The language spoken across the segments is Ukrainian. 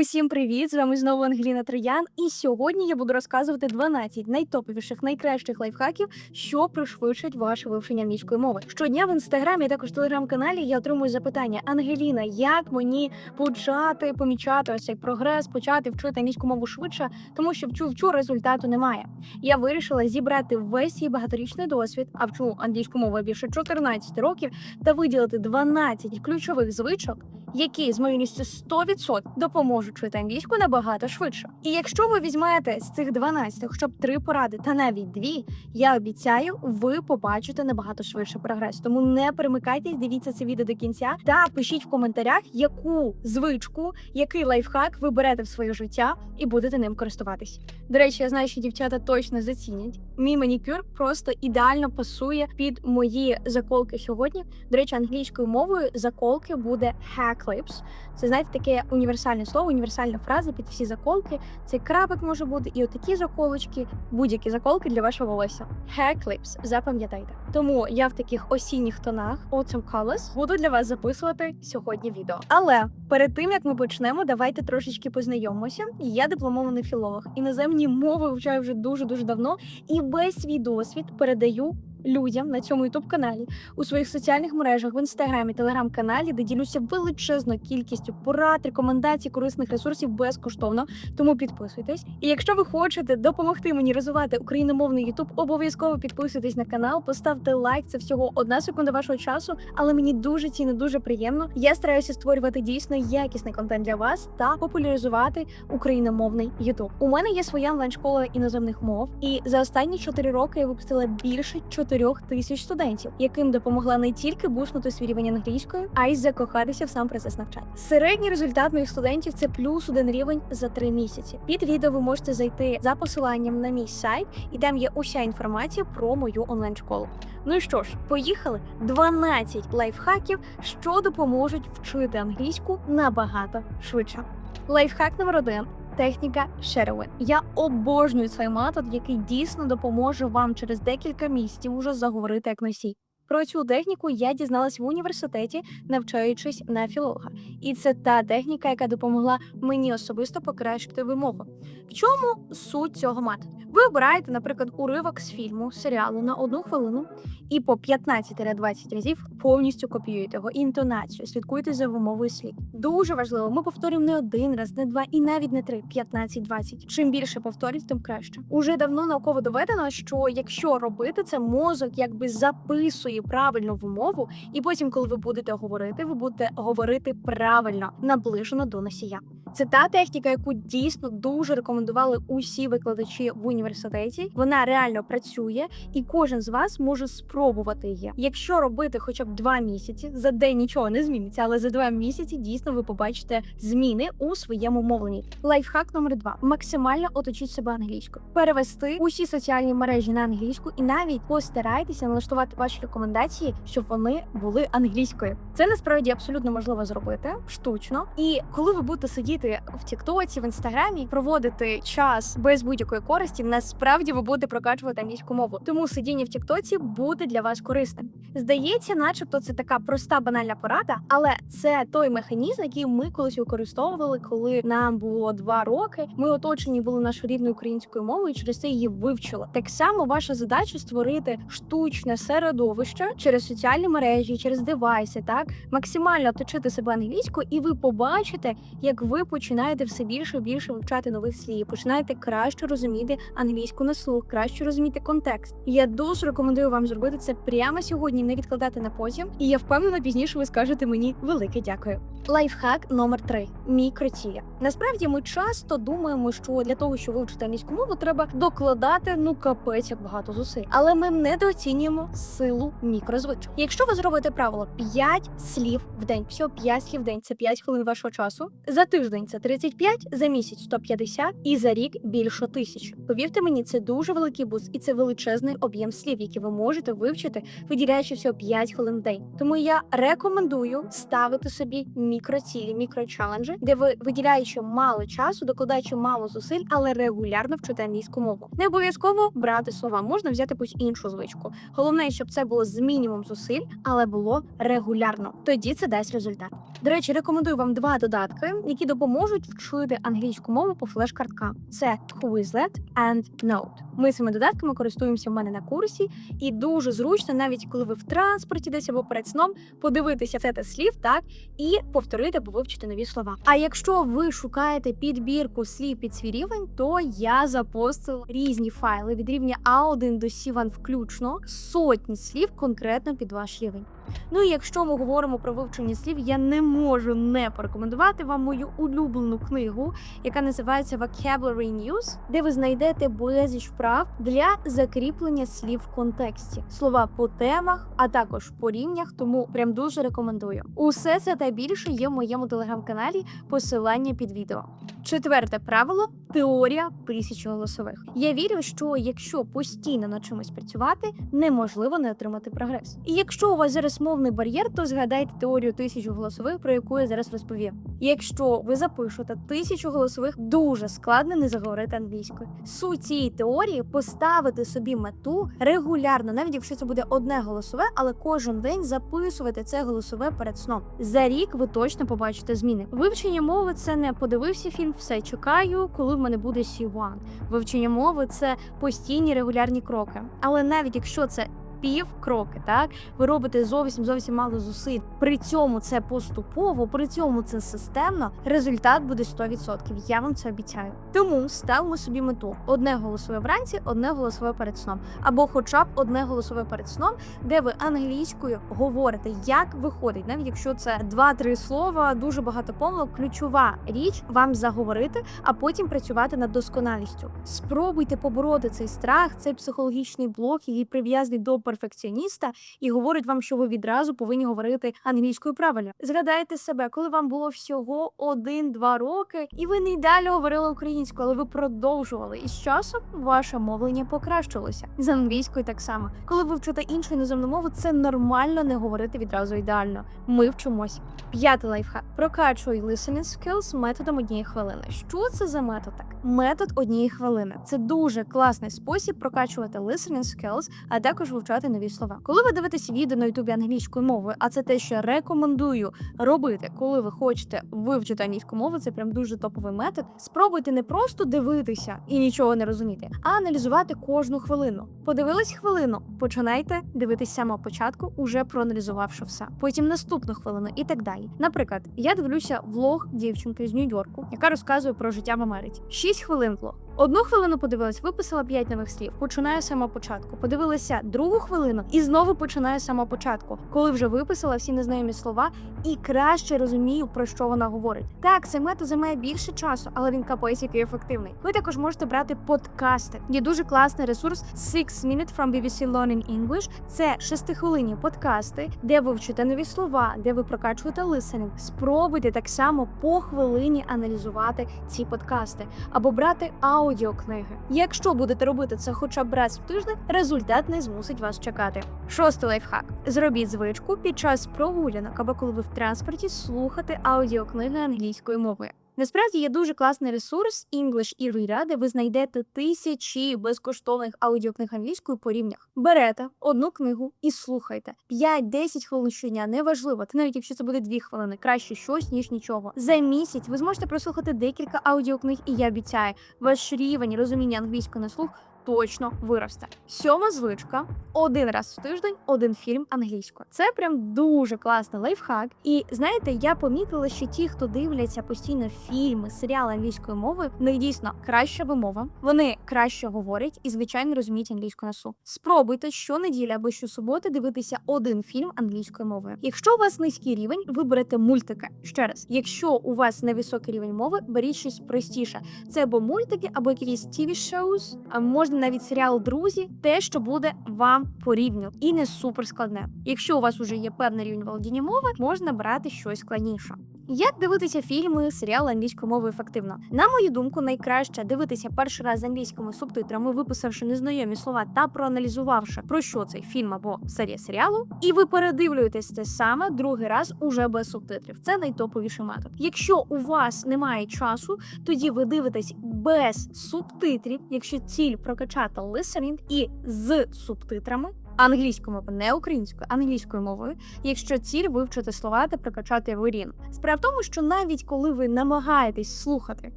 Усім привіт! З вами знову Ангеліна Троян. І сьогодні я буду розказувати 12 найтоповіших, найкращих лайфхаків, що пришвидшать ваше вивчення англійської мови. Щодня в інстаграмі, а також телеграм-каналі я отримую запитання: Ангеліна, як мені почати помічати ось цей прогрес, почати вчити англійську мову швидше, тому що вчу вчу результату немає. Я вирішила зібрати весь свій багаторічний досвід, а вчу англійську мову більше 14 років, та виділити 12 ключових звичок які з ймовірністю 100% допоможуть чути англійську набагато швидше. І якщо ви візьмете з цих 12 хоча б три поради та навіть дві, я обіцяю, ви побачите набагато швидше прогрес. Тому не перемикайтесь, дивіться це відео до кінця та пишіть в коментарях, яку звичку, який лайфхак ви берете в своє життя і будете ним користуватись. До речі, я знаю, що дівчата точно зацінять. Мій манікюр просто ідеально пасує під мої заколки сьогодні. До речі, англійською мовою заколки буде hack clips. Це знаєте таке універсальне слово, універсальна фраза під всі заколки. Це крапик може бути і отакі заколочки, будь-які заколки для вашого волосся. Hair clips, запам'ятайте. Тому я в таких осінніх тонах Autumn Colors буду для вас записувати сьогодні відео. Але перед тим як ми почнемо, давайте трошечки познайомимося. Я дипломований філолог. Іноземні мови вивчаю вже дуже дуже давно, і весь свій досвід передаю людям на цьому youtube каналі у своїх соціальних мережах в інстаграмі, телеграм-каналі, де ділюся величезною кількістю порад, рекомендацій, корисних ресурсів безкоштовно. Тому підписуйтесь. І якщо ви хочете допомогти мені розвивати україномовний YouTube, обов'язково підписуйтесь на канал, поставте лайк. Це всього одна секунда вашого часу, але мені дуже цінно, дуже приємно. Я стараюся створювати дійсно якісний контент для вас та популяризувати україномовний YouTube. У мене є своя онлайн-школа іноземних мов, і за останні 4 роки я випустила більше 4 тисяч студентів, яким допомогла не тільки буснути свій рівень англійської, а й закохатися в сам процес навчання. Середній результат моїх студентів це плюс один рівень за 3 місяці. Під відео ви можете зайти за посиланням на мій сайт, і там є уся інформація про мою онлайн-школу. Ну і що ж, поїхали 12 лайфхаків, що допоможуть вчити англійську набагато швидше. Лайфхак номер один. Техніка Shadowing. Я обожнюю цей метод, який дійсно допоможе вам через декілька місяців уже заговорити як носій. Про цю техніку я дізналась в університеті, навчаючись на філолога. І це та техніка, яка допомогла мені особисто покращити вимогу. В чому суть цього методу? Ви обираєте, наприклад, уривок з фільму, серіалу на одну хвилину і по 15-20 разів повністю копіюєте його інтонацію, слідкуєте за вимовою слів. Дуже важливо, ми повторюємо не один раз, не два і навіть не три, 15-20. Чим більше повторів, тим краще. Уже давно науково доведено, що якщо робити це, мозок якби записує правильну вимову, і потім, коли ви будете говорити, ви будете говорити правильно, наближено до носія. Це та техніка, яку дійсно дуже рекомендували усі викладачі в університеті. Вона реально працює, і кожен з вас може спробувати її. Якщо робити хоча б два місяці, за день нічого не зміниться, але за два місяці дійсно ви побачите зміни у своєму мовленні. Лайфхак номер два: максимально оточіть себе англійською, перевести усі соціальні мережі на англійську, і навіть постарайтеся налаштувати ваші рекомендації, щоб вони були англійською. Це насправді абсолютно можливо зробити штучно. І коли ви будете сидіти в Тіктоці, в інстаграмі, проводити час без будь-якої користі, насправді ви будете прокачувати англійську мову. Тому сидіння в Тіктоці буде для вас корисним. Здається, начебто, це така проста банальна порада, але це той механізм, який ми колись використовували, коли нам було два роки. Ми оточені були нашою рідною українською мовою, і через це її вивчили. Так само ваша задача створити штучне середовище через соціальні мережі, через девайси, так максимально оточити себе англійською, і ви побачите, як ви починаєте все більше і більше вивчати нових слів, починаєте краще розуміти англійську на слух, краще розуміти контекст. Я дуже рекомендую вам зробити це прямо сьогодні, не відкладати на потім. І я впевнена, пізніше ви скажете мені велике дякую. Лайфхак номер три мікроцілі. Насправді ми часто думаємо, що для того, щоб вивчити англійську мову, треба докладати ну капець як багато зусиль. Але ми недооцінюємо силу мікрозвичок. Якщо ви зробите правило 5 слів в день, всього 5 слів в день, це 5 хвилин вашого часу. За тиждень це 35, за місяць 150 і за рік більше тисяч. Повірте мені, це дуже великий буст, і це величезний об'єм слів, які ви можете вивчити, виділяючи всього 5 хвилин в день. Тому я рекомендую ставити собі мікроцілі, мікрочаленджі, де ви виділяючи мало часу, докладаючи мало зусиль, але регулярно вчити англійську мову. Не обов'язково брати слова, можна взяти якусь іншу звичку. Головне, щоб це було з мінімум зусиль, але було регулярно. Тоді це дасть результат. До речі, рекомендую вам два додатки, які допоможуть вчити англійську мову по флеш-карткам. Це Quizlet and Note. Ми цими додатками користуємося в мене на курсі, і дуже зручно, навіть коли ви в транспорті десь або перед сном, подивитися це та слів, так і повторити або вивчити нові слова. А якщо ви шукаєте підбірку слів під свій рівень, то я запостила різні файли від рівня А1 до С1 включно сотні слів конкретно під ваш рівень. Ну і якщо ми говоримо про вивчення слів, я не можу не порекомендувати вам мою улюблену книгу, яка називається Vocabulary News, де ви знайдете безліч вправ для закріплення слів в контексті, слова по темах, а також по рівнях. Тому прям дуже рекомендую. Усе це та більше є в моєму телеграм-каналі. Посилання під відео. Четверте правило теорія тисячі голосових. Я вірю, що якщо постійно над чимось працювати, неможливо не отримати прогрес. І якщо у вас зараз мовний бар'єр, то згадайте теорію тисячі голосових, про яку я зараз розповім. Якщо ви запишете тисячу голосових, дуже складно не заговорити англійською. Суть цієї теорії поставити собі мету регулярно, навіть якщо це буде одне голосове, але кожен день записувати це голосове перед сном. За рік ви точно побачите зміни. Вивчення мови це не подивився фільм, все чекаю, коли в мене буде C1. Вивчення мови це постійні регулярні кроки. Але навіть якщо це пів кроки, так ви робите зовсім зовсім мало зусиль. При цьому це поступово, при цьому це системно. Результат буде 100%. Я вам це обіцяю. Тому ставимо собі мету: одне голосове вранці, одне голосове перед сном, або, хоча б одне голосове перед сном, де ви англійською говорите, як виходить, навіть якщо це два-три слова, дуже багато помилок. Ключова річ вам заговорити, а потім працювати над досконалістю. Спробуйте побороти цей страх, цей психологічний блок, який прив'язаний до перфекціоніста і говорить вам, що ви відразу повинні говорити англійською правильно. Згадайте себе, коли вам було всього один-два роки, і ви не ідеально говорили українською, але ви продовжували. І з часом ваше мовлення покращилося. З англійською так само. Коли ви вчите іншу іноземну мову, це нормально не говорити відразу ідеально. Ми вчимось. П'ятий лайфхак. Прокачуй listening skills методом однієї хвилини. Що це за метод? Так, метод однієї хвилини. Це дуже класний спосіб прокачувати listening skills, а також вивчати нові слова. Коли ви дивитесь відео на ютубі англійською мовою, а це те, що я рекомендую робити, коли ви хочете вивчити англійську мову, це прям дуже топовий метод. Спробуйте не просто дивитися і нічого не розуміти, а аналізувати кожну хвилину. Подивились хвилину, починайте дивитись з самого початку, уже проаналізувавши все. Потім наступну хвилину і так далі. Наприклад, я дивлюся влог дівчинки з Нью-Йорку, яка розказує про життя в Америці. 6 хвилин влог. Одну хвилину подивилась, виписала 5 нових слів. Починаю з початку. Подивилася другу хвилину і знову починаю з початку, коли вже виписала всі незнайомі слова і краще розумію, про що вона говорить. Так, цей метод займає більше часу, але він капець який ефективний. Ви також можете брати подкасти. Є дуже класний ресурс Six Minutes from BBC Learning English. Це шестихвилинні подкасти, де ви вчите нові слова, де ви прокачуєте listening. Спробуйте так само по хвилині аналізувати ці подкасти або брати аудіокниги. Якщо будете робити це хоча б раз в тиждень, результат не змусить вас чекати. Шостий лайфхак: зробіть звичку під час прогулянок або коли ви в транспорті слухати аудіокниги англійської мовою. Насправді є дуже класний ресурс English і Reader, де ви знайдете тисячі безкоштовних аудіокниг англійською по рівнях. Берете одну книгу і слухайте 5-10 хвилин щодня, неважливо. Та навіть якщо це буде 2 хвилини, краще щось ніж нічого. За місяць ви зможете прослухати декілька аудіокниг, і я обіцяю, ваш рівень розуміння англійської на слух точно виросте. Сьома звичка: один раз в тиждень один фільм англійською. Це прям дуже класний лайфхак. І знаєте, я помітила, що ті, хто дивляться постійно фільми, серіали англійською мовою, них дійсно краща вимова. Вони краще говорять і звичайно розуміють англійську на слух. Спробуйте щонеділі або щосуботи дивитися один фільм англійською мовою. Якщо у вас низький рівень, ви берете мультики. Ще раз, якщо у вас невисокий рівень мови, беріть щось простіше. Це або мультики, або якісь tv shows, а можна навіть серіал Друзі, те, що буде вам по рівню, і не суперскладне. Якщо у вас вже є певний рівень володіння мови, можна брати щось складніше. Як дивитися фільми, серіали англійською мовою ефективно? На мою думку, найкраще дивитися перший раз з англійськими субтитрами, виписавши незнайомі слова та проаналізувавши про що цей фільм або серія серіалу, і ви передивлюєтесь те саме другий раз уже без субтитрів. Це найтоповіший метод. Якщо у вас немає часу, тоді ви дивитесь без субтитрів, якщо ціль прокачати listening і з субтитрами. Англійською мовою, не українською, англійською мовою, якщо ціль вивчити слова та прокачати вирін. Справа в тому, що навіть коли ви намагаєтесь слухати,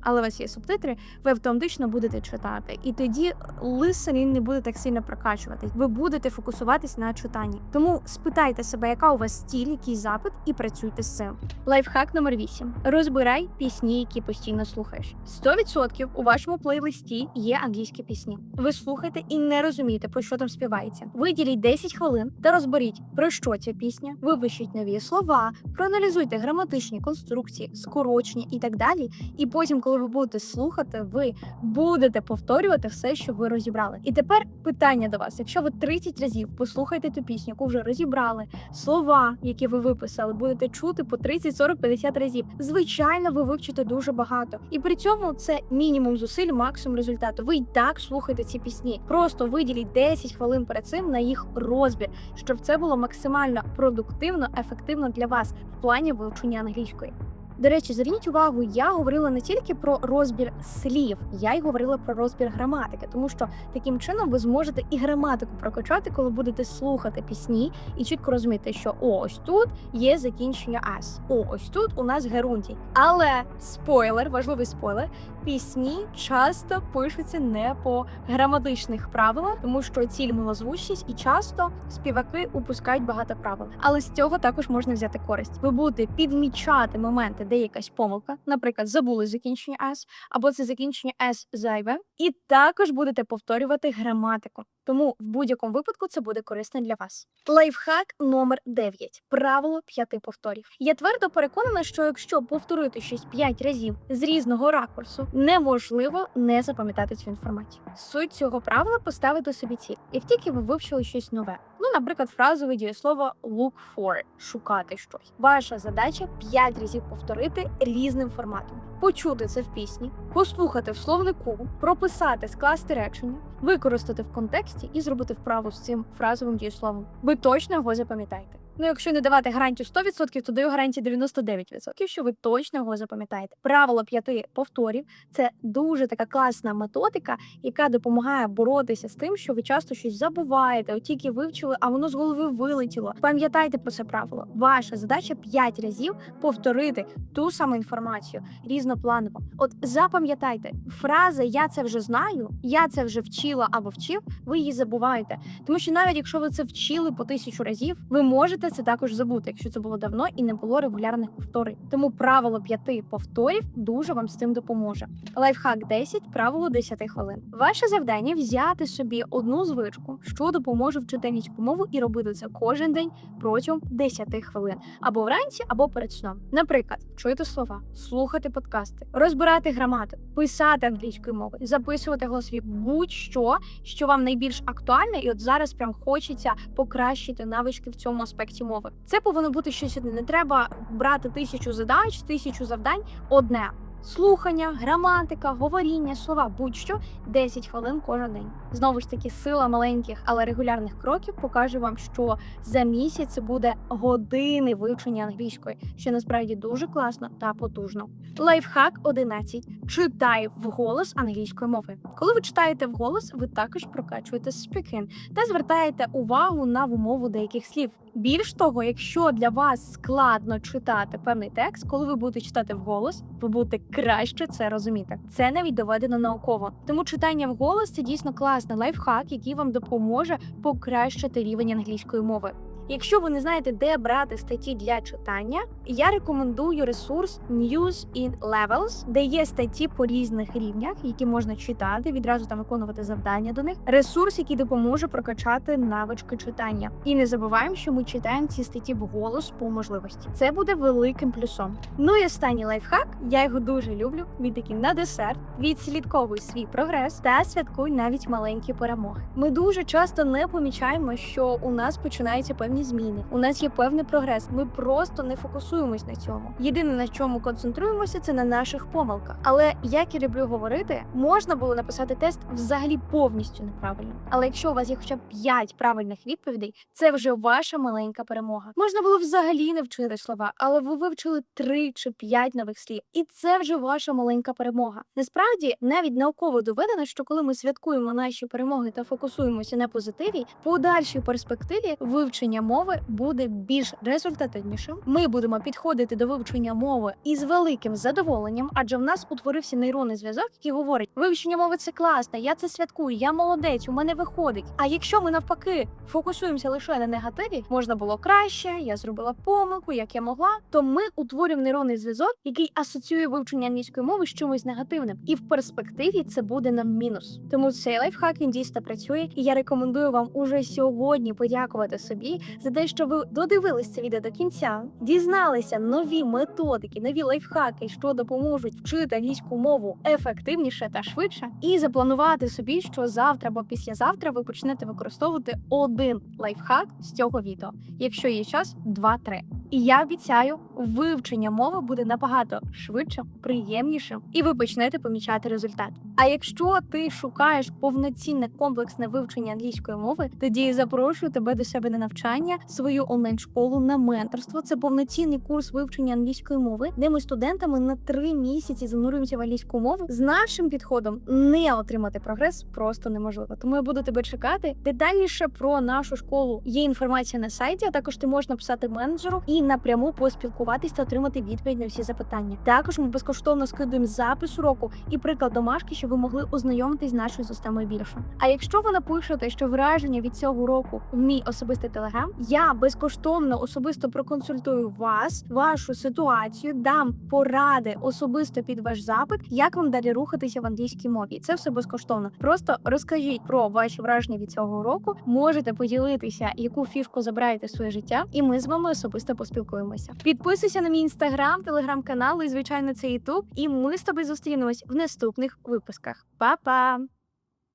але у вас є субтитри, ви автоматично будете читати, і тоді listening не буде так сильно прокачуватись. Ви будете фокусуватись на читанні. Тому спитайте себе, яка у вас стіль, який запит, і працюйте з цим. Лайфхак номер 8. Розбирай пісні, які постійно слухаєш. 100% у вашому плейлисті є англійські пісні. Ви слухаєте і не розумієте, про що там співається. Виділіть 10 хвилин та розберіть, про що ця пісня, вивищіть нові слова, проаналізуйте граматичні конструкції, скорочення і так далі. І потім, коли ви будете слухати, ви будете повторювати все, що ви розібрали. І тепер питання до вас: якщо ви 30 разів послухаєте ту пісню, яку вже розібрали, слова, які ви виписали, будете чути по 30, 40, 50 разів. Звичайно, ви вивчите дуже багато. І при цьому це мінімум зусиль, максимум результату. Ви й так слухаєте ці пісні. Просто виділіть 10 хвилин перед цим на їх розбір, щоб це було максимально продуктивно, ефективно для вас в плані вивчення англійської. До речі, зверніть увагу, я говорила не тільки про розбір слів, я й говорила про розбір граматики, тому що таким чином ви зможете і граматику прокачати, коли будете слухати пісні і чітко розуміти, що ось тут є закінчення ас, ось тут у нас герундій. Але спойлер, важливий спойлер, пісні часто пишуться не по граматичних правилах, тому що ціль милозвучність і часто співаки упускають багато правил. Але з цього також можна взяти користь. Ви будете підмічати моменти, де якась помилка, наприклад, забули закінчення s, або це закінчення s зайве, і також будете повторювати граматику. Тому в будь-якому випадку це буде корисно для вас. Лайфхак номер 9. правило п'яти повторів. Я твердо переконана, що якщо повторити щось 5 разів з різного ракурсу, неможливо не запам'ятати цю інформацію. Суть цього правила поставити собі ціль, як тільки ви вивчили щось нове. Ну, наприклад, фразове дієслово look for шукати щось. Ваша задача 5 разів повторити різним форматом. Почути це в пісні, послухати в словнику, прописати, скласти речення, використати в контексті і зробити вправу з цим фразовим дієсловом. Ви точно його запам'ятаєте. Ну, якщо не давати гарантію 100%, то даю гарантію 99%, що ви точно його запам'ятаєте. Правило п'яти повторів це дуже така класна методика, яка допомагає боротися з тим, що ви часто щось забуваєте, от тільки вивчили, а воно з голови вилетіло. Пам'ятайте про це правило. Ваша задача 5 разів повторити ту саму інформацію різнопланово. От запам'ятайте, фраза Я це вже знаю, я це вже вчила або вчив, ви її забуваєте. Тому що навіть якщо ви це вчили по тисячу разів, ви можете це також забути, якщо це було давно і не було регулярних повторень. Тому правило п'яти повторів дуже вам з цим допоможе. Лайфхак 10 – правило 10 хвилин. Ваше завдання взяти собі одну звичку, що допоможе вчити англійську мову, і робити це кожен день протягом 10 хвилин або вранці, або перед сном. Наприклад, чуєте слова, слухати подкасти, розбирати граматику, писати англійською мовою, записувати голосові будь-що, що вам найбільш актуальне, і от зараз прям хочеться покращити навички в цьому аспекті мови. Це повинно бути щось одне. Не треба брати тисячу задач, тисячу завдань. Одне слухання, граматика, говоріння, слова, будь-що 10 хвилин кожен день. Знову ж таки, сила маленьких, але регулярних кроків покаже вам, що за місяць буде години вивчення англійської, що насправді дуже класно та потужно. Лайфхак 11. Читай вголос англійської мови. Коли ви читаєте вголос, ви також прокачуєте speaking та звертаєте увагу на вимову деяких слів. Більш того, якщо для вас складно читати певний текст, коли ви будете читати вголос, ви будете краще це розуміти. Це навіть доведено науково. Тому читання вголос це дійсно класний лайфхак, який вам допоможе покращити рівень англійської мови. Якщо ви не знаєте, де брати статті для читання, я рекомендую ресурс News in Levels, де є статті по різних рівнях, які можна читати, відразу там виконувати завдання до них. Ресурс, який допоможе прокачати навички читання. І не забуваємо, що ми читаємо ці статті вголос по можливості. Це буде великим плюсом. Ну і останній лайфхак. Я його дуже люблю. Він такий на десерт. Відслідковуй свій прогрес та святкуй навіть маленькі перемоги. Ми дуже часто не помічаємо, що у нас починаються певні певні зміни. У нас є певний прогрес. Ми просто не фокусуємось на цьому. Єдине на чому концентруємося, це на наших помилках. Але як я люблю говорити, можна було написати тест взагалі повністю неправильно. Але якщо у вас є хоча б 5 правильних відповідей, це вже ваша маленька перемога. Можна було взагалі не вчити слова, але ви вивчили 3 чи 5 нових слів, і це вже ваша маленька перемога. Насправді навіть науково доведено, що коли ми святкуємо наші перемоги та фокусуємося на позитиві, в подальшій перспективі вивчення мови буде більш результативнішим. Ми будемо підходити до вивчення мови із великим задоволенням, адже в нас утворився нейронний зв'язок, який говорить: вивчення мови це класно, я це святкую, я молодець, у мене виходить. А якщо ми навпаки фокусуємося лише на негативі, можна було краще, я зробила помилку, як я могла, то ми утворюємо нейронний зв'язок, який асоціює вивчення англійської мови з чимось негативним, і в перспективі це буде нам мінус. Тому цей лайфхак він дійсно працює, і я рекомендую вам уже сьогодні подякувати собі за те, що ви додивились це відео до кінця, дізналися нові методики, нові лайфхаки, що допоможуть вчити англійську мову ефективніше та швидше, і запланувати собі, що завтра або післязавтра ви почнете використовувати один лайфхак з цього відео, якщо є час, 2-3. І я обіцяю, вивчення мови буде набагато швидшим, приємнішим, і ви почнете помічати результат. А якщо ти шукаєш повноцінне комплексне вивчення англійської мови, тоді я запрошую тебе до себе на навчання, свою онлайн-школу на менторство. Це повноцінний курс вивчення англійської мови, де ми студентами на три місяці занурюємося в англійську мову. З нашим підходом не отримати прогрес просто неможливо. Тому я буду тебе чекати. Детальніше про нашу школу є інформація на сайті. А також ти можеш написати менеджеру і напряму поспілкуватись та отримати відповідь на всі запитання. Також ми безкоштовно скидуємо запис уроку і приклад домашки, щоб ви могли ознайомитись з нашою системою більше. А якщо ви напишете, що враження від цього уроку в мій особистий телеграм, я безкоштовно особисто проконсультую вас, вашу ситуацію, дам поради особисто під ваш запит, як вам далі рухатися в англійській мові. Це все безкоштовно. Просто розкажіть про ваші враження від цього уроку. Можете поділитися, яку фішку забираєте в своє життя, і ми з вами особисто поспілкуємося. Підписуйся на мій інстаграм, телеграм-канал і звичайно це Ютуб. І ми з тобою зустрінемось в наступних випусках. Па-па!